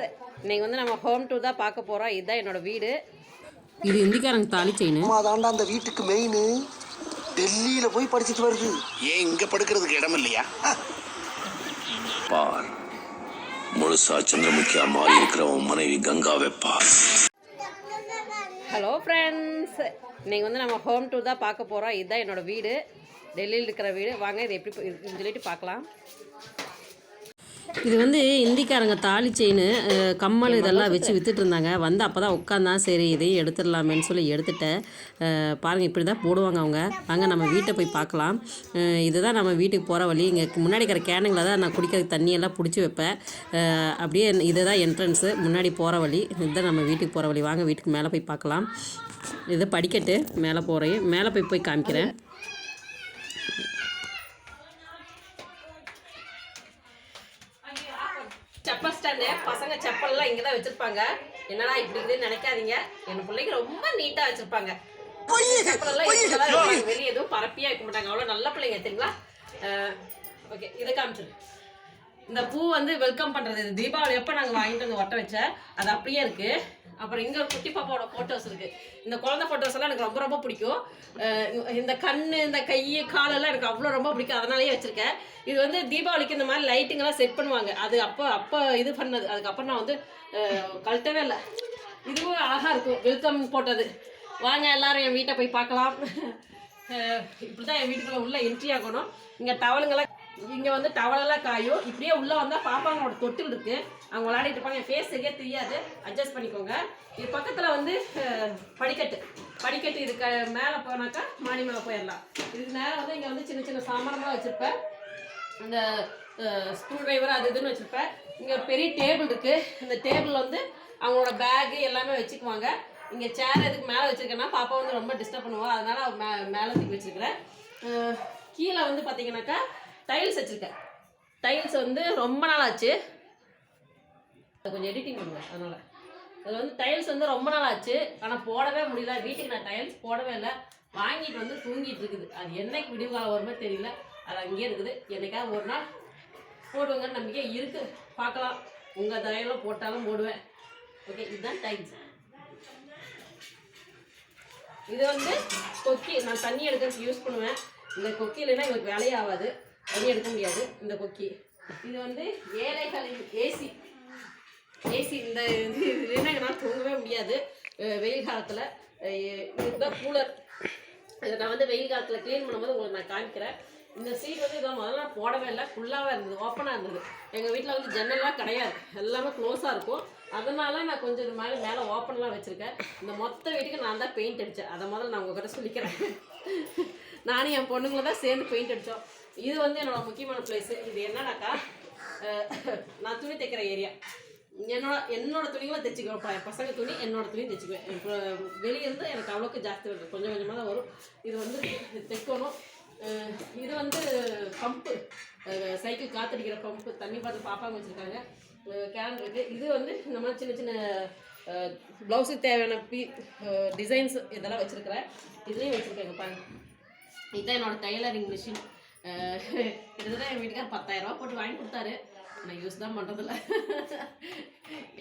இன்னைக்கு வந்து நம்ம ஹோம் டூர் தான் பார்க்க போகிறோம் இதுதான் என்னோட வீடு. இது இந்திக்காரங்க தாலி செயின் அம்மா தாண்டா அந்த வீட்டுக்கு மெயின் டெல்லியில போய் படிச்சுட்டு வருது. ஏன் இங்க படுக்கிறதுக்கு இடம் இல்லையா? பார். முழுசா சந்திரமுகியா மாறி இருக்கிற உன் மனைவி கங்காவை பார். ஹலோ ஃப்ரெண்ட்ஸ் இன்னைக்கு வந்து நம்ம ஹோம் டூர் தான் பார்க்க போகிறோம் இதுதான் என்னோட வீடு. டெல்லியில் இருக்கிற வீடு. வாங்க இது எப்படி இருக்குன்னு சொல்லிட்டு பார்க்கலாம். இது வந்து இந்திக்காரங்க தாலி செயின் கம்மல் இதெல்லாம் வச்சு வித்துட்டு இருந்தாங்க வந்து அப்போ தான் உட்காந்தான் சரி இதையும் எடுத்துடலாமேன்னு சொல்லி எடுத்துட்டேன். பாருங்கள் இப்படி தான் போடுவாங்க அவங்க. வாங்க நம்ம வீட்டை போய் பார்க்கலாம். இதுதான் நம்ம வீட்டுக்கு போகிற வழி. இங்கே முன்னாடி இருக்கிற கேனுங்களை தான் நான் குடிக்கிற தண்ணியெல்லாம் பிடிச்சி வைப்பேன். அப்படியே இதுதான் என்ட்ரன்ஸு முன்னாடி போகிற வழி. இதுதான் நம்ம வீட்டுக்கு போகிற வழி. வாங்க வீட்டுக்கு மேலே போய் பார்க்கலாம். இது படிக்கட்டு. மேலே போகிறேன் மேலே போய் போய் காமிக்கிறேன். செப்பல் ஸ்டாண்டு பசங்க செப்பல்லாம் இங்கே தான் வச்சுருப்பாங்க. என்னடா இப்படி இருக்குதுன்னு நினைக்காதீங்க. என் பிள்ளைங்க ரொம்ப நீட்டாக வச்சுருப்பாங்க. வெளியே எதுவும் பரப்பியாக வைக்க மாட்டாங்க. அவ்வளோ நல்ல பிள்ளைங்க தெரியுங்களா? ஓகே இதை காமிச்சிரு. இந்த பூ வந்து வெல்கம் பண்ணுறது இது தீபாவளி எப்போ நாங்கள் வாங்கிட்டு வந்து ஒட்ட வச்ச? அது அப்படியே இருக்குது அப்புறம் இங்கே ஒரு குட்டி பாப்பாவோட ஃபோட்டோஸ் இருக்குது இந்த குழந்தை ஃபோட்டோஸ் எல்லாம் எனக்கு ரொம்ப ரொம்ப பிடிக்கும். இந்த கண்ணு இந்த கை காலெல்லாம் எனக்கு அவ்வளோ ரொம்ப பிடிக்கும். அதனாலேயே வச்சுருக்கேன். இது வந்து தீபாவளிக்கு இந்த மாதிரி லைட்டிங்கெல்லாம் செட் பண்ணுவாங்க. அது அப்போ அப்போ இது பண்ணது. அதுக்கப்புறம் நான் வந்து கழட்டவே இல்லை. இதுவும் அழகாக இருக்கும். வெல்கம் போட்டது. வாங்க எல்லாரும் என் வீட்டை போய் பார்க்கலாம். இப்படி தான் என் வீட்டுக்குள்ள உள்ள என்ட்ரி ஆகணும். இங்கே டவலுங்கெல்லாம் இங்கே வந்து டவலெல்லாம் காயும். இப்படியே உள்ளே வந்தால் பாப்பாங்களோட தொட்டில் இருக்குது அவங்க விளையாடிட்டு இருப்பாங்க. என் ஃபேஸ் சரியாக தெரியாது. அட்ஜஸ்ட் பண்ணிக்கோங்க. இது பக்கத்தில் வந்து படிக்கட்டு. படிக்கட்டு இதுக்கு மேலே போனாக்கா மாடி மேலே போயிடலாம். இதுக்கு மேலே வந்து இங்கே வந்து சின்ன சின்ன சாமானமாக வச்சுருப்பேன். அந்த ஸ்க்ரூ டிரைவர் அது இதுன்னு வச்சுருப்பேன். இங்கே ஒரு பெரிய டேபிள் இருக்குது இந்த டேபிள் வந்து அவங்களோட பேகு எல்லாமே வச்சுக்குவாங்க. இங்கே சேர் எதுக்கு மேலே வச்சுருக்கேன்னா பாப்பா வந்து ரொம்ப டிஸ்டர்ப் பண்ணுவோம் அதனால் மே மேலே தூக்கி வச்சுருக்கிறேன். கீழே வந்து பார்த்தீங்கன்னாக்கா டைல்ஸ் வச்சுருக்கேன். டைல்ஸ் வந்து ரொம்ப நாள் ஆச்சு அது கொஞ்சம் எடிட்டிங் பண்ணுவேன் அதனால். அது வந்து டைல்ஸ் வந்து ரொம்ப நாள் ஆச்சு ஆனால் போடவே முடியல. வீட்டுக்கு நான் டைல்ஸ் போடவே இல்லை. வாங்கிட்டு வந்து தூங்கிட்டு இருக்குது. அது என்னைக்கு விடிவு காலம் வருமே தெரியல. அது அங்கேயே இருக்குது. என்னைக்காவது ஒரு நாள் போடுவேங்கிற நம்பிக்கை இருக்குது பார்க்கலாம். உங்கள் தரையில போட்டாலும் போடுவேன். ஓகே இதுதான் டைல்ஸ். இது வந்து கொக்கி. நான் தண்ணி எடுக்கிறதுக்கு யூஸ் பண்ணுவேன். இந்த கொக்கி இல்லைன்னா எங்களுக்கு வேலையே ஆகாது. வெளியே எடுக்க முடியாது இந்த கொக்கி. இது வந்து ஏழைகளின் ஏசி. ஏசி இந்த இது இல்லைன்னா என்னால் தூங்கவே முடியாது. வெயில் காலத்தில் இதுதான் கூலர். இதை நான் வந்து வெயில் காலத்தில் க்ளீன் பண்ணும்போது உங்களுக்கு நான் காமிக்கிறேன். இந்த சீட் வந்து இதை முதல்ல நான் போடவே இல்லை ஃபுல்லாகவே இருந்தது ஓப்பனாக இருந்தது. எங்கள் வீட்டில் வந்து ஜன்னல்லாம் கிடையாது எல்லாமே க்ளோஸாக இருக்கும். அதனால நான் கொஞ்சம் இது மாதிரி மேலே ஓப்பன்லாம் வச்சுருக்கேன். இந்த மொத்த வீட்டுக்கு நான் தான் பெயிண்ட் அடித்தேன் அதை முதல்ல நான் உங்ககிட்ட சொல்லிக்கிறேன். நானும் என் பொண்ணுங்களை தான் சேர்ந்து பெயிண்ட் அடித்தோம் இது வந்து என்னோட முக்கியமான பிளேஸ் இது என்னன்னாக்கா நான் துணி தைக்கிற ஏரியா என்னோட என்னோட துணிகளை தைச்சிக்குவேன். பசங்க துணி என்னோட துணி தைச்சிக்குவேன். இப்போ வெளியே இருந்து எனக்கு அவ்வளோக்கு ஜாஸ்தி வருது. கொஞ்சம் கொஞ்சமாக தான் வரும். இது வந்து தைக்கணும். இது வந்து பம்பு சைக்கிள் காத்தடிக்கிற பம்பு தண்ணி பார்த்து பாப்பாங்க வச்சுருக்காங்க. கேன் இருக்குது இது வந்து இந்த மாதிரி சின்ன சின்ன ப்ளவுஸுக்கு தேவையான பீ டிசைன்ஸ் இதெல்லாம் வச்சுருக்கிறேன். இதுலேயும் வச்சுருக்கேங்க பாருங்க. இதுதான் என்னோடய டைலரிங் மிஷின் கிட்டத்தட்ட என் வீட்டுக்கார் பத்தாயிரம் போட்டு வாங்கி கொடுத்தாரு. நான் யூஸ் தான் பண்ணுறதில்ல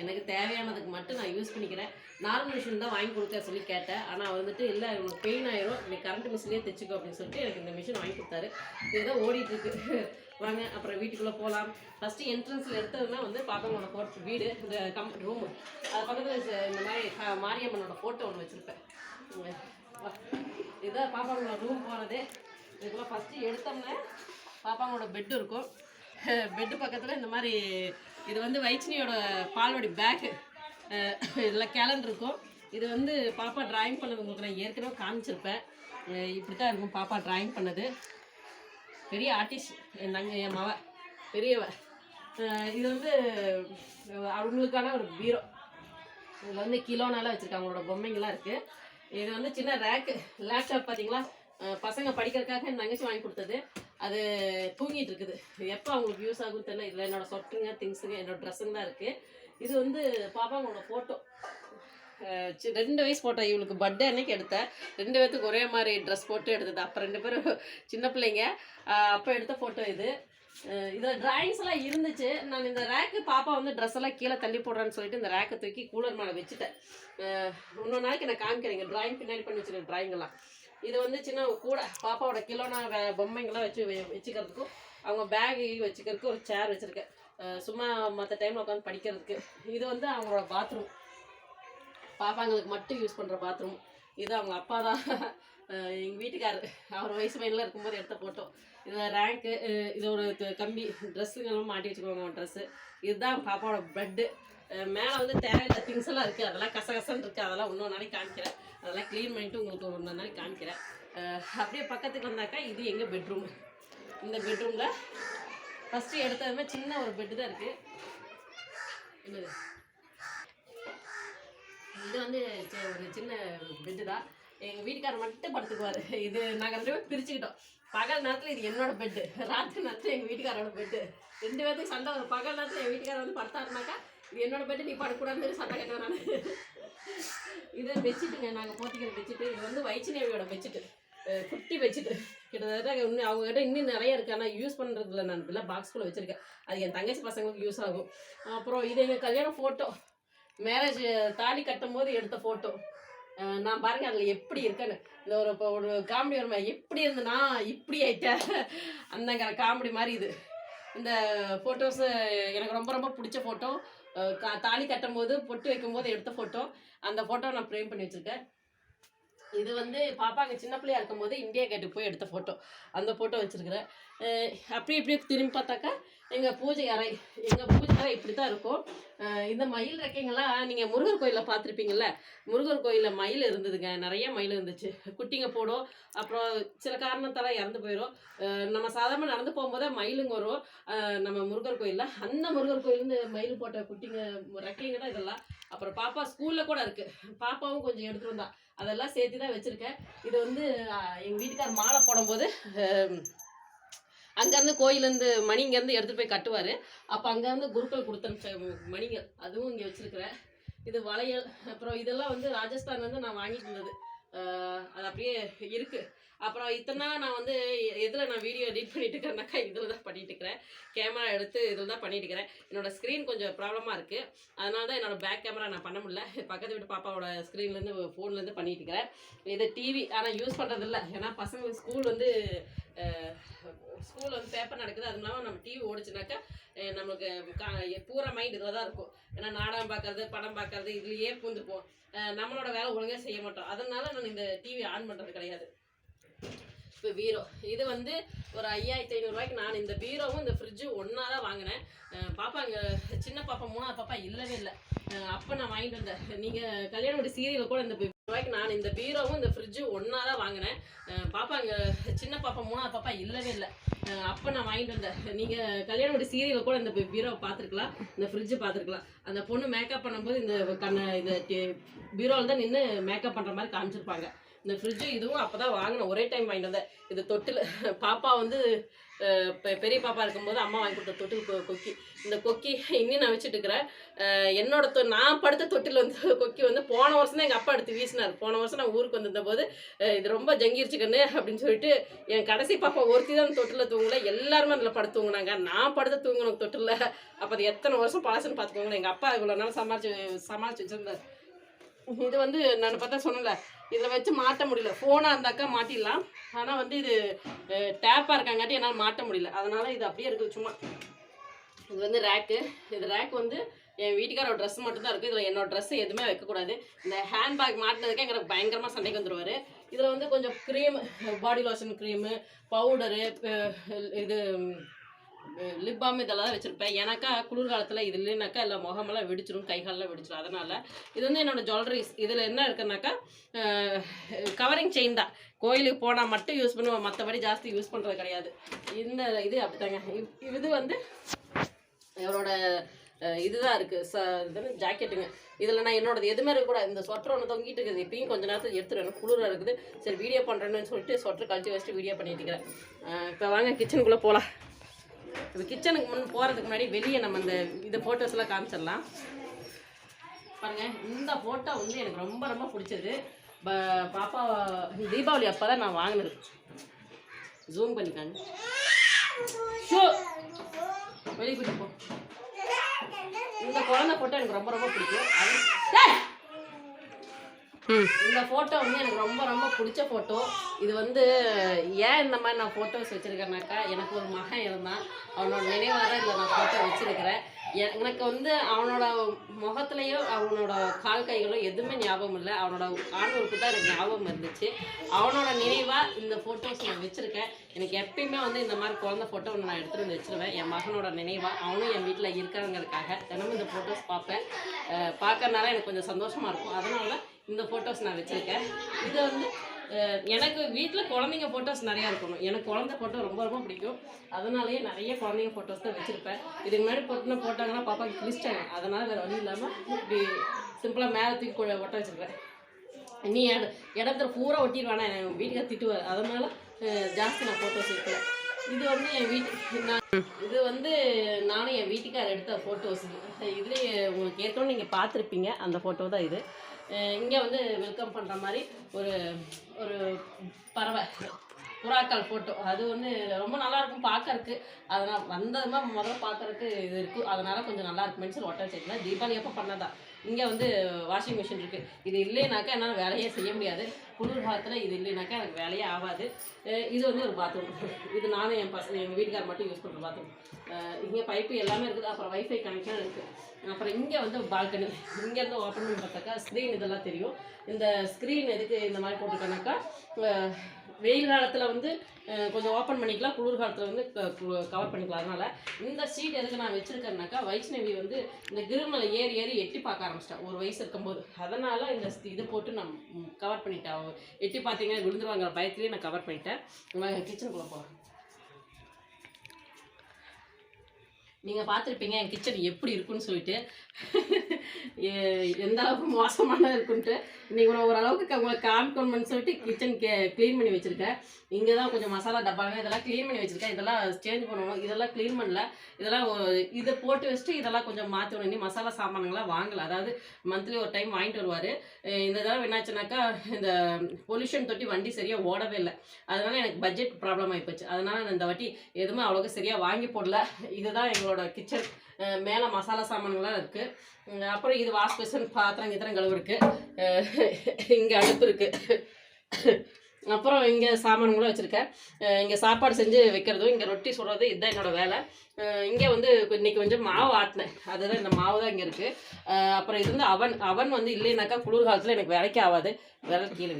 எனக்கு தேவையானதுக்கு மட்டும் நான் யூஸ் பண்ணிக்கிறேன். நார்மல் மிஷின் தான் வாங்கி கொடுக்க சொல்லி கேட்டேன். ஆனால் வந்துட்டு இல்லை உனக்கு பெயின் ஆயிரும். நீ கரண்ட் மிஷின்லேயே தைச்சிக்கோ அப்படின்னு சொல்லிட்டு எனக்கு இந்த மிஷின் வாங்கி கொடுத்தாரு. இதுதான் ஓடிட்டு இருக்கு. வாங்க அப்புறம் வீட்டுக்குள்ளே போகலாம் ஃபஸ்ட்டு என்ட்ரன்ஸில் எடுத்ததுன்னா வந்து பாப்பாங்களோட ஃபோட்டோ வீடு. இந்த கம் ரூமு அது பக்கத்தில் இந்த மாதிரி மாரியம்மனோட ஃபோட்டோ ஒன்று வச்சுருப்பேன். இதான் பாப்பாங்களோட ரூம் போனது. இதுக்குள்ள ஃபஸ்ட்டு எடுத்தோம்னா பாப்பாங்களோட பெட்டு இருக்கும். பெட்டு பக்கத்தில் இந்த மாதிரி இது வந்து வைச்சினியோட பால்வடி பேக்கு இதில் கேலண்டர் இருக்கும். இது வந்து பாப்பா டிராயிங் பண்ணது உங்களுக்கு நான் ஏற்கனவே காமிச்சிருப்பேன். இப்படி தான் இருக்கும் பாப்பா டிராயிங் பண்ணது. பெரிய ஆர்டிஸ்ட் என் தங்க என் மவ பெரியவ. இது வந்து அவங்களுக்கான ஒரு பீரோ. இதில் வந்து கிலோனால வச்சுருக்காங்க. அவங்களோட பொம்மைங்களாம் இருக்குது இது வந்து சின்ன ரேக்கு லேப்டாப் பார்த்தீங்களா பசங்க படிக்கிறதுக்காக என் தங்கச்சி வாங்கி கொடுத்தது. அது தூங்கிட்டு இருக்குது. இது எப்போ அவங்களுக்கு யூஸ் ஆகும்னு தெரியல. இதில் என்னோட சொட்டுங்க திங்ஸுங்க என்னோட ட்ரெஸ்ஸுங்க தான் இருக்குது இது வந்து பாப்பாங்களோட ஃபோட்டோ ரெண்டு வயசு ஃபோட்டோ இவளுக்கு பர்த்டே அன்னைக்கு எடுத்தேன். ரெண்டு பேர்த்துக்கு ஒரே மாதிரி ட்ரெஸ் போட்டு எடுத்தது. அப்போ ரெண்டு பேரும் சின்ன பிள்ளைங்க. அப்போ எடுத்த ஃபோட்டோ இது. இதில் ட்ராயிங்ஸ் எல்லாம் இருந்துச்சு. நான் இந்த ரேக்கு பாப்பா வந்து ட்ரெஸ் எல்லாம் கீழே தள்ளி போடுறேன்னு சொல்லிட்டு இந்த ரேக்கை தூக்கி கூலர் மேலே வச்சுட்டேன். இன்னொரு நாளைக்கு நான் காமிக்கிறேங்க டிராயிங் பின்னாடி பண்ணி வச்சுருக்கேன் டிராயிங்கெல்லாம் இது வந்து சின்ன கூட பாப்பாவோட கிலோனா பொம்மைங்களாம் பொம்மைங்கெல்லாம் வச்சு வச்சுக்கிறதுக்கும் அவங்க பேக் வச்சுக்கிறதுக்கு ஒரு சேர் வச்சுருக்கேன். சும்மா மற்ற டைமில் உட்காந்து படிக்கிறதுக்கு. இது வந்து அவங்களோட பாத்ரூம் பாப்பாங்களுக்கு மட்டும் யூஸ் பண்ணுற பாத்ரூம் இது அவங்க அப்பா தான். எங்கள் வீட்டுக்காரர் அவர் வயசு பையனில் இருக்கும்போது எடுத்த போட்டோம். இதில் ரேங்க்கு இது ஒரு கம்பி. ட்ரெஸ்ஸுங்களும் மாட்டி வச்சுக்கோங்க அவன் ட்ரெஸ்ஸு இதுதான் பாப்பாவோட பெட்டு மேலே வந்து தேவையில்ல திங்ஸ் எல்லாம் இருக்குது அதெல்லாம் கசகசன்னு இருக்குது அதெல்லாம் இன்னொரு நாளைக்கு காமிக்கிறேன். அதெல்லாம் க்ளீன் பண்ணிட்டு உங்களுக்கு ஒரு நாளைக்கு காமிக்கிறேன். அப்படியே பக்கத்துக்கு வந்தாக்கா இது எங்கள் பெட்ரூம் இந்த பெட்ரூமில் ஃபஸ்ட்டு எடுத்ததுமே சின்ன ஒரு பெட்டு தான் இருக்குது என்னது? இது வந்து ஒரு சின்ன பெட்டு தான். எங்கள் வீட்டுக்காரர் மட்டும் படுத்துக்குவார். இது நாங்கள் ரெண்டு பேரும் பிரிச்சுக்கிட்டோம். பகல் நேரத்தில் இது என்னோட பெட்டு ராத்திரி நேரத்தில் எங்கள் வீட்டுக்காரோட பெட்டு ரெண்டு பேர்த்துக்கு சண்டை வரும். பகல் நேரத்தில் என் வீட்டுக்காரர் வந்து படுத்தாருனாக்கா என்னோட பெட்டு நீ படக்கூடாதுன்னு சண்டை கட்டுவேன் நான். இது பெட்ஷீட்டுங்க நாங்கள் போத்திக்கிற பெட்ஷீட்டு இது வந்து வைச்சினேவியோட பெட்ஷீட்டு குட்டி வச்சுட்டு. கிட்டத்தட்ட இன்னும் அவங்ககிட்ட இன்னும் நிறைய இருக்குது ஆனால் யூஸ் பண்ணுறதுல நான் இப்படிலாம் பாக்ஸ்குள்ளே வச்சுருக்கேன். அது என் தங்கச்சி பசங்களுக்கு யூஸ் ஆகும். அப்புறம் இது எங்கள் கல்யாண ஃபோட்டோ மேரேஜ் தாலி கட்டும் போது எடுத்த ஃபோட்டோ நான் பாருங்க அதில் எப்படி இருக்கேன்னு. இந்த ஒரு இப்போ ஒரு காமெடி வருமா எப்படி இருந்தனா இப்படி ஆயிட்டேன். அந்த காமெடி மாதிரி இது. இந்த ஃபோட்டோஸு எனக்கு ரொம்ப ரொம்ப பிடிச்ச ஃபோட்டோ தாலி கட்டும் போது பொட்டு வைக்கும் போது எடுத்த ஃபோட்டோ அந்த ஃபோட்டோ நான் ஃப்ரேம் பண்ணி வச்சுருக்கேன். இது வந்து பாப்பாங்க சின்ன பிள்ளையா இருக்கும் போது இந்தியா கேட்டுக்கு போய் எடுத்த ஃபோட்டோ அந்த ஃபோட்டோ வச்சுருக்கிறேன். அப்படி இப்படி திரும்பி பார்த்தாக்கா எங்கள் பூஜை அறை எங்கள் பூஜை அறை இப்படி தான் இருக்கும் இந்த மயில் ரெக்கைங்கெல்லாம் நீங்கள் முருகர் கோயிலில் பார்த்துருப்பீங்கள்ல முருகர் கோயிலில் மயில் இருந்ததுங்க. நிறைய மயில் இருந்துச்சு. குட்டிங்க போடும். அப்புறம் சில காரணத்தால் இறந்து போயிடும் நம்ம சாதாரணமாக நடந்து போகும்போதே மயிலுங்க வரும். நம்ம முருகர் கோயிலில். அந்த முருகர் கோயிலேருந்து மயில் போட்ட குட்டிங்க ரெக்கைங்க தான் இதெல்லாம். அப்புறம் பாப்பா ஸ்கூலில் கூட இருக்குது பாப்பாவும் கொஞ்சம் எடுத்துகிட்டு வந்தா. அதெல்லாம் சேர்த்து தான் வச்சுருக்கேன். இது வந்து எங்கள் வீட்டுக்கார் மாலை போடும்போது அங்கேருந்து கோயிலேருந்து மணி இங்கேருந்து எடுத்துகிட்டு போய் கட்டுவார். அப்போ அங்கேருந்து குருக்கள் கொடுத்தேன் மணிகள் அதுவும் இங்கே வச்சுருக்கிறேன். இது வளையல் அப்புறம் இதெல்லாம் வந்து ராஜஸ்தான் வந்து நான் வாங்கிட்டு இருந்தது. அது அப்படியே இருக்குது அப்புறம் இத்தனை நான் வந்து எதில் நான் வீடியோ எடிட் பண்ணிட்டு இருக்கிறேன்னாக்கா இதில் தான் பண்ணிட்டு இருக்கிறேன் கேமரா எடுத்து இதில் தான் பண்ணிட்டு இருக்கிறேன் என்னோட ஸ்க்ரீன் கொஞ்சம் ப்ராப்ளமாக இருக்குது அதனால தான் என்னோட பேக் கேமரா நான் பண்ண முடியல. பக்கத்து வீட்டு பாப்பாவோட ஸ்க்ரீன்லேருந்து ஃபோன்லேருந்து பண்ணிட்டு இருக்கிறேன் இது டிவி ஆனால் யூஸ் பண்ணுறது இல்லை. ஏன்னா பசங்க ஸ்கூல் வந்து ஸ்கூல் வந்து பேப்பர் நடக்குது. அது இல்லாமல் நம்ம டிவி ஓடிச்சுனாக்கா நம்மளுக்கு நமக்கு கா- பூரா மைண்ட் இதில் தான் இருக்கும். ஏன்னா நாடகம் பார்க்கறது படம் பார்க்கறது இதுலேயே பூந்துப்போம் நம்மளோட வேலை ஒழுங்காக செய்ய மாட்டோம். அதனால நான் இந்த டிவி ஆன் பண்ணுறது கிடையாது. பீரோ. இது வந்து ஒரு ஐயாயிரத்தி ஐநூறுரூவாய்க்கு நான் இந்த பீரோவும் இந்த ஃப்ரிட்ஜும் ஒன்றா தான் வாங்கினேன் பாப்பா இங்கே சின்ன பாப்பா மூணாவது பாப்பா இல்லவே இல்லை. அப்போ நான் வாங்கிட்டு வந்தேன். நீங்கள் கல்யாணம் வீட்டு சீரியலில் கூட இந்த ரூபாய்க்கு நான் இந்த பீரோவும் இந்த ஃப்ரிட்ஜும் ஒன்றா தான் வாங்கினேன் பாப்பா இங்கே சின்ன பாப்பா மூணாவது பாப்பா இல்லவே இல்லை. அப்போ நான் வாங்கிட்டு வந்தேன். நீங்கள் கல்யாணம் வீட்டு சீரியலில் கூட இந்த பீரோவை பார்த்துருக்கலாம். இந்த ஃப்ரிட்ஜு பார்த்துருக்கலாம். அந்த பொண்ணு மேக்கப் பண்ணும்போது இந்த கண்ண இந்த பீரோவில் தான் நின்று மேக்கப் பண்ணுற மாதிரி காமிச்சிருப்பாங்க. இந்த ஃப்ரிட்ஜு இதுவும் அப்போ தான் வாங்கினேன். ஒரே டைம் வாங்கிட்டு வந்தேன். இது தொட்டில் பாப்பா வந்து பெ- பெரிய பாப்பா இருக்கும்போது அம்மா வாங்கி கொடுத்த தொட்டில் கொக்கி. இந்த கொக்கி இன்னும் நான் வச்சுட்டு இருக்கிறேன் என்னோட தொ நான் படுத்த தொட்டில் வந்து கொக்கி வந்து போன வருஷம் தான் எங்கள் அப்பா எடுத்து வீசினார். போன வருஷம் நான் ஊருக்கு வந்திருந்த போது இது ரொம்ப ஜங்கிருச்சு கண்ணு அப்படின்னு சொல்லிட்டு என் கடைசி பாப்பா ஒருத்தி தான் தொட்டில் தூங்கல. எல்லாருமே அதில் படுத்து தூங்கினாங்க. நான் படுத்து தூங்கணும் தொட்டில் அப்போ அது எத்தனை வருஷம் பழசுன்னு பார்த்துக்கோங்களேன். எங்கள் அப்பா இவ்வளோ நாள் சமாளிச்சு சமாளிச்சு வச்சுருந்தார். இது வந்து நான் பார்த்தா சொன்னல இதில் வச்சு மாட்ட முடியல. ஃபோனாக இருந்தாக்கா மாட்டிடலாம். ஆனால் வந்து இது டேப்பாக இருக்காங்காட்டி என்னால் மாட்ட முடியல. அதனால் இது அப்படியே இருக்குது சும்மா. இது வந்து ரேக்கு இது ரேக் வந்து என் வீட்டுக்காரோட ட்ரெஸ் மட்டும்தான் இருக்குது இதில் என்னோட ட்ரெஸ் எதுவுமே வைக்கக்கூடாது. இந்த ஹேண்ட்பேக் மாட்டினதுக்கே எங்களுக்கு பயங்கரமாக சண்டைக்கு வந்துடுவார் இதில் வந்து கொஞ்சம் cream body lotion cream powder இது லிப் பாம் இதெல்லாம் தான் வச்சுருப்பேன். ஏன்னாக்கா குளிர்காலத்தில் இது இல்லைனாக்கா இல்லை முகமெல்லாம் வெடிச்சிடும் கை காலெல்லாம் அதனால் இது வந்து என்னோடய ஜுவல்லரிஸ் இதில் என்ன இருக்குன்னாக்கா கவரிங் செயின் தான். கோயிலுக்கு போனால் மட்டும் யூஸ் பண்ணுவோம் மற்றபடி ஜாஸ்தி யூஸ் பண்ணுறது கிடையாது. இந்த இது அப்படித்தாங்க. இ- இது வந்து இவரோட இதுதான் இருக்குது ச இதுன்னு ஜாக்கெட்டுங்க. இதில் நான் என்னோடது எதுவுமே இருக்கக்கூடாது இந்த ஸ்வெட்டர் ஒன்று தொங்கிட்டு இருக்குது. இப்பயும் கொஞ்ச நேரத்தில் எடுத்துருவேன் குளிராக இருக்குது. சரி வீடியோ பண்ணுறேன்னு சொல்லிட்டு ஸ்வெட்டர் கழட்டி வச்சுட்டு வீடியோ பண்ணிட்டு இருக்கிறேன். இப்போ வாங்க கிச்சனுக்குள்ளே போகலாம் இப்போ கிச்சனுக்கு முன் போகிறதுக்கு முன்னாடி வெளியே நம்ம இந்த இந்த ஃபோட்டோஸ்லாம் காமிச்சிடலாம். பாருங்கள் இந்த ஃபோட்டோ வந்து எனக்கு ரொம்ப ரொம்ப பிடிச்சது. பாப்பா தீபாவளி அப்போ தான் நான் வாங்கினது. ஜூம் பண்ணிக்காங்க. ஷோ! வெளியே கூட்டிட்டு போ. இந்த குழந்தை ஃபோட்டோ எனக்கு ரொம்ப ரொம்ப பிடிக்கும். அது இந்த ஃபோட்டோ வந்து எனக்கு ரொம்ப ரொம்ப பிடிச்ச ஃபோட்டோ இது வந்து ஏன் இந்த மாதிரி நான் ஃபோட்டோஸ் வச்சுருக்கேனாக்கா எனக்கு ஒரு மகன் இருந்தான். அவனோட நினைவாக தான் இதில் நான் ஃபோட்டோ வச்சுருக்கிறேன். எனக்கு வந்து அவனோட முகத்துலேயோ அவனோட கால் கைகளோ எதுவுமே ஞாபகம் இல்லை. அவனோட ஆணூருக்கு தான் எனக்கு ஞாபகம் இருந்துச்சு. அவனோட நினைவாக இந்த ஃபோட்டோஸ் நான் வச்சுருக்கேன். எனக்கு எப்பயுமே வந்து இந்த மாதிரி குழந்த ஃபோட்டோ ஒன்று நான் எடுத்துகிட்டு வந்து வச்சுருவேன். என் மகனோட நினைவாக அவனும் என் வீட்டில் இருக்காங்கிறதுக்காக தினமும் இந்த ஃபோட்டோஸ் பார்ப்பேன். பார்க்கறனால எனக்கு கொஞ்சம் சந்தோஷமாக இருக்கும். அதனால் இந்த ஃபோட்டோஸ் நான் வச்சுருக்கேன். இது வந்து எனக்கு வீட்டில் குழந்தைங்க ஃபோட்டோஸ் நிறையா இருக்கணும். எனக்கு குழந்த ஃபோட்டோ ரொம்ப ரொம்ப பிடிக்கும். அதனாலேயே நிறைய குழந்தைங்க ஃபோட்டோஸ் தான் வச்சுருப்பேன். இதுக்கு முன்னாடி போட்டுன்னு போட்டாங்கன்னா பாப்பாவுக்கு கிழிச்சிட்டாங்க அதனால் வேறு வழி இல்லாமல் இப்படி சிம்பிளாக மேலே தூக்கி கொ- ஒட்ட வச்சுருப்பேன். நீ இட இடத்துல பூரா ஒட்டிடுவானா? என் வீட்டுக்கார திட்டுவார். அதனால் ஜாஸ்தி நான் ஃபோட்டோஸ் வைக்கல இது வந்து என் வீட்டு நான் இது வந்து நானும் என் வீட்டுக்காரர் எடுத்த ஃபோட்டோஸ் இதுலேயே உங்களுக்கு ஏற்கனவே நீங்கள் பார்த்துருப்பீங்க. அந்த ஃபோட்டோ தான் இது. இங்கே வந்து வெல்கம் பண்ணுற மாதிரி ஒரு ஒரு பறவை. புறாக்கள் ஃபோட்டோ அது வந்து ரொம்ப நல்லா இருக்கும் பார்க்கறக்கு அதனால் வந்ததுமா முதல்ல பார்க்கறக்கு இது இருக்கும் அதனால கொஞ்சம் நல்லா இருக்குமேனு சொல்லி ஒட்ட வச்சிருக்கேன் தீபாவளி அப்போ பண்ணதா. இங்கே வந்து வாஷிங் மிஷின் இருக்குது இது இல்லைனாக்கா என்னால் வேலையே செய்ய முடியாது. குளிர் காலத்தில் இது இல்லைனாக்கா எனக்கு வேலையே ஆகாது. இது வந்து ஒரு பாத்ரூம் இது நானும் என் பசங்க எங்கள் வீட்டுக்கார் மட்டும் யூஸ் பண்ணுற பாத்ரூம் இங்கே பைப்பு எல்லாமே இருக்குது. அப்புறம் வைஃபை கனெக்ஷன் இருக்குது அப்புறம் இங்கே வந்து பால்கனி இங்கேருந்து ஓப்பன் பண்ணி பார்த்தாக்கா ஸ்க்ரீன் இதெல்லாம் தெரியும். இந்த ஸ்க்ரீன் எதுக்கு இந்த மாதிரி போட்டிருக்கேனாக்கா வெயில் காலத்தில் வந்து கொஞ்சம் ஓப்பன் பண்ணிக்கலாம். குளிர் காலத்தில் வந்து கவர் பண்ணிக்கலாம். அதனால் இந்த சீட் எதுக்கு நான் வச்சுருக்கேன்னாக்கா வைஷ்ணவி வந்து இந்த கிருமலை ஏறி ஏறி எட்டி பார்க்க ஆரம்பிச்சிட்டா. ஒரு வயசு இருக்கும்போது. அதனால் இந்த இது போட்டு நான் கவர் பண்ணிட்டேன் எட்டி பார்த்தீங்கன்னா விழுந்துருவாங்கிற பயத்துலேயே நான் கவர் பண்ணிட்டேன். கிச்சனுக்குள்ளே போகிறேன் நீங்கள் பார்த்துருப்பீங்க என் கிச்சன் எப்படி இருக்குன்னு சொல்லிட்டு. எந்த அளவுக்கு மோசமான இருக்குன்ட்டு இன்றைக்கி நான் ஓரளவுக்கு உங்களுக்கு காமிக்கணும்னு சொல்லிட்டு கிச்சன் கே க்ளீன் பண்ணி வச்சுருக்கேன். இங்கே தான் கொஞ்சம் மசாலா டப்பாங்க இதெல்லாம் க்ளீன் பண்ணி வச்சுருக்கேன். இதெல்லாம் சேஞ்ச் பண்ணணும். இதெல்லாம் க்ளீன் பண்ணல. இதெல்லாம் இதை போட்டு வச்சுட்டு இதெல்லாம் கொஞ்சம் மாற்றணும் இனி மசாலா சாமானுங்களாம் வாங்கலை. அதாவது மந்த்லி ஒரு டைம் வாங்கிட்டு வருவார். இந்த தடவை என்னாச்சுனாக்கா இந்த பொல்யூஷன் தொட்டி வண்டி சரியாக ஓடவே இல்லை. அதனால் எனக்கு பட்ஜெட் ப்ராப்ளம் ஆகிப்போச்சு அதனால் நான் இந்த வாட்டி எதுவுமே அவ்வளோக்கு சரியாக வாங்கி போடல. இதுதான் எங்களோட கிச்சன் மேலே மசாலா சாமான்கள்லாம் இருக்குது அப்புறம் இது வாஷ் பேசன் பாத்திரம் கித்திரம் கழுவு இருக்குது இங்கே அடுப்பு இருக்குது அப்புறம் இங்கே சாமான்களும் வச்சுருக்கேன். இங்கே சாப்பாடு செஞ்சு வைக்கிறதும் இங்கே ரொட்டி சுடுறதும் இதுதான் என்னோடய வேலை. இங்கே வந்து இன்னைக்கு கொஞ்சம் மாவு ஆட்டினேன். அதுதான் இந்த மாவு தான் இங்கே இருக்குது அப்புறம் இது வந்து அவன் அவன் வந்து இல்லைனாக்கா குளிர் காலத்தில் எனக்கு விலைக்கு ஆகாது. விரல் கீழே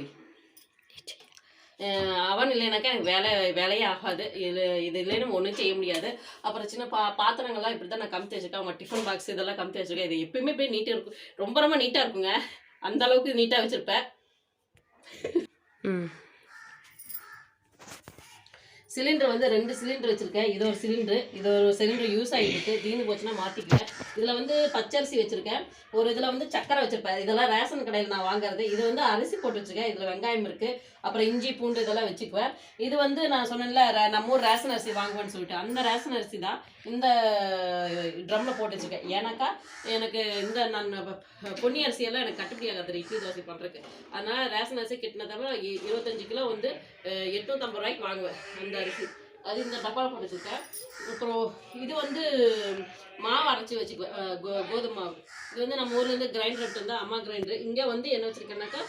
அவன் இல்லைனாக்கா எனக்கு வேலை வேலையே ஆகாது. இது இது இல்லைன்னு ஒன்றும் செய்ய முடியாது. அப்புறம் சின்ன பா பாத்திரங்கள்லாம் இப்படி தான் நான் கமித்து வச்சுருக்கேன். அவங்க டிஃபன் பாக்ஸ் இதெல்லாம் கமுத்தி வச்சுருக்கேன். இது எப்பயுமே போய் நீட்டாக இருக்கும். ரொம்ப ரொம்ப நீட்டாக இருக்குங்க. அந்த அளவுக்கு நீட்டாக வச்சுருப்பேன். ம். சிலிண்டர் வந்து ரெண்டு சிலிண்டர் வச்சுருக்கேன். இது ஒரு சிலிண்டர். இது ஒரு சிலிண்டர் யூஸ் ஆகிட்டு தீந்து தீர்ந்து போச்சுன்னா மாற்றிக்குவேன் இதில் வந்து பச்சரிசி வச்சுருக்கேன். ஒரு இதில் வந்து சக்கரை வச்சுருப்பேன். இதெல்லாம் ரேஷன் கடையில் நான் வாங்குறது. இது வந்து அரிசி போட்டு வச்சுருக்கேன். இதில் வெங்காயம் இருக்குது அப்புறம் இஞ்சி பூண்டு இதெல்லாம் வச்சுக்குவேன். இது வந்து நான் சொன்னேன்ல நம்ம ஊர் ரேஷன் அரிசி வாங்குவேன்னு சொல்லிட்டு. அந்த ரேஷன் அரிசி தான் இந்த ட்ரம்மில் போட்டு வச்சுருக்கேன். ஏன்னாக்கா எனக்கு இந்த நான் பொன்னி அரிசியெல்லாம் எனக்கு கட்டுப்படி ஆகாது இட்லி தோசை பண்ணுறதுக்கு அதனால் ரேஷன் அரிசி கிட்டினதாம இருபத்தஞ்சு கிலோ வந்து அஹ், எட்நூத்தம்பது ரூபாய்க்கு வாங்குவேன் அந்த அரிசி. அது இந்த டப்பாவில் போட்டு வச்சுருக்கேன். அப்புறம் இது வந்து மாவு அரைச்சி வச்சுக்குவேன். கோ- கோதுமை மாவு. இது வந்து நம்ம ஊர்லேருந்து கிரைண்டர் எடுத்துருந்தா அம்மா கிரைண்டர் இங்கே வந்து என்ன வச்சுருக்கேன்னாக்கா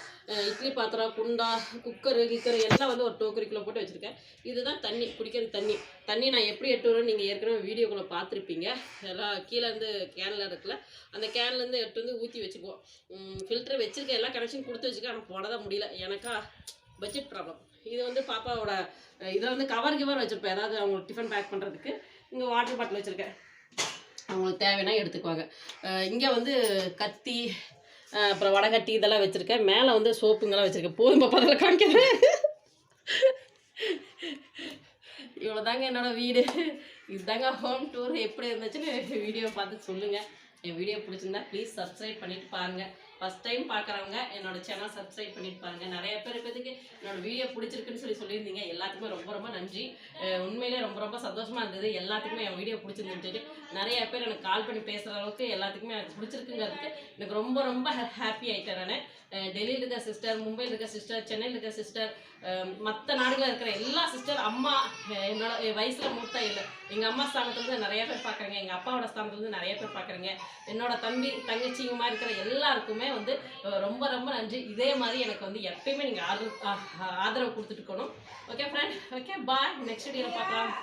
இட்லி பாத்திரம் குண்டா குக்கரு கிக்கரு எல்லாம் வந்து ஒரு டோக்கரிக்குள்ளே கிலோ போட்டு வச்சுருக்கேன். இதுதான் தண்ணி குடிக்கிற தண்ணி. தண்ணி நான் எப்படி எட்டு வரும்னு நீங்கள் ஏற்கனவே வீடியோக்குள்ளே பார்த்துருப்பீங்க. எல்லாம் கீழேருந்து கேனில் இருக்குல்ல அந்த கேன்லேருந்து எடுத்து வந்து ஊற்றி வச்சுக்குவோம். ஃபில்டர் வச்சுருக்கேன் எல்லா கனெக்ஷன் கொடுத்து வச்சுருக்கேன் ஆனால் போட தான் முடியல. எனக்கா பட்ஜெட் ப்ராப்ளம் இது வந்து பாப்பாவோட இதில் இதை வந்து கவர் கிவர் வச்சுருப்பேன். ஏதாவது அவங்களுக்கு டிஃபன் பேக் பண்ணுறதுக்கு இங்கே வாட்டர் பாட்டில் வச்சுருக்கேன். அவங்களுக்கு தேவைன்னா எடுத்துக்குவாங்க. இங்கே வந்து கத்தி அப்புறம் வடகட்டி இதெல்லாம் வச்சுருக்கேன். மேலே வந்து சோப்புங்கெல்லாம் வச்சுருக்கேன். போதும் பாப்பா அதெல்லாம் காமிக்கிறேன் இவ்வளோதாங்க என்னோடய வீடு. இதுதாங்க ஹோம் டூர் எப்படி இருந்துச்சுன்னு வீடியோ பார்த்து சொல்லுங்கள் என் வீடியோ பிடிச்சிருந்தா ப்ளீஸ் சப்ஸ்கிரைப் பண்ணிவிட்டு பாருங்கள் ஃபர்ஸ்ட் டைம் பார்க்குறவங்க என்னோட சேனல் சப்ஸ்கிரைப் பண்ணிட்டு பாருங்க. நிறைய பேர் பேருக்கு என்னோட வீடியோ பிடிச்சிருக்குன்னு சொல்லி சொல்லியிருந்தீங்க. எல்லாத்துக்குமே ரொம்ப ரொம்ப நன்றி. உண்மையிலே ரொம்ப ரொம்ப சந்தோஷமா இருந்தது. எல்லாத்துக்குமே என் வீடியோ பிடிச்சிருந்துட்டு நிறைய பேர் எனக்கு கால் பண்ணி பேசுகிற அளவுக்கு எல்லாத்துக்குமே எனக்கு பிடிச்சிருக்குங்கிறதுக்கு எனக்கு ரொம்ப ரொம்ப ஹாப்பி ஆயிட்டேன் நான். டெல்லியில் இருக்க சிஸ்டர் மும்பையில் இருக்க சிஸ்டர் சென்னையில் இருக்க சிஸ்டர் மற்ற நாடுகளில் இருக்கிற எல்லா சிஸ்டர் அம்மா என்னோட என் வயசுல மூத்த இல்லை. எங்கள் அம்மா ஸ்தானத்துலேருந்து நிறைய பேர் பார்க்குறீங்க எங்கள் அப்பாவோட ஸ்தானத்துலேருந்து நிறைய பேர் பார்க்குறீங்க என்னோட தம்பி தங்கச்சிங்கமாக இருக்கிற எல்லாருக்குமே வந்து ரொம்ப ரொம்ப நன்றி. இதே மாதிரி எனக்கு வந்து எப்பயுமே நீங்கள் ஆதரவு ஆதரவு கொடுத்துட்டு இருக்கணும். Okay friend okay bye next வீடியோவில் பார்க்கலாம்.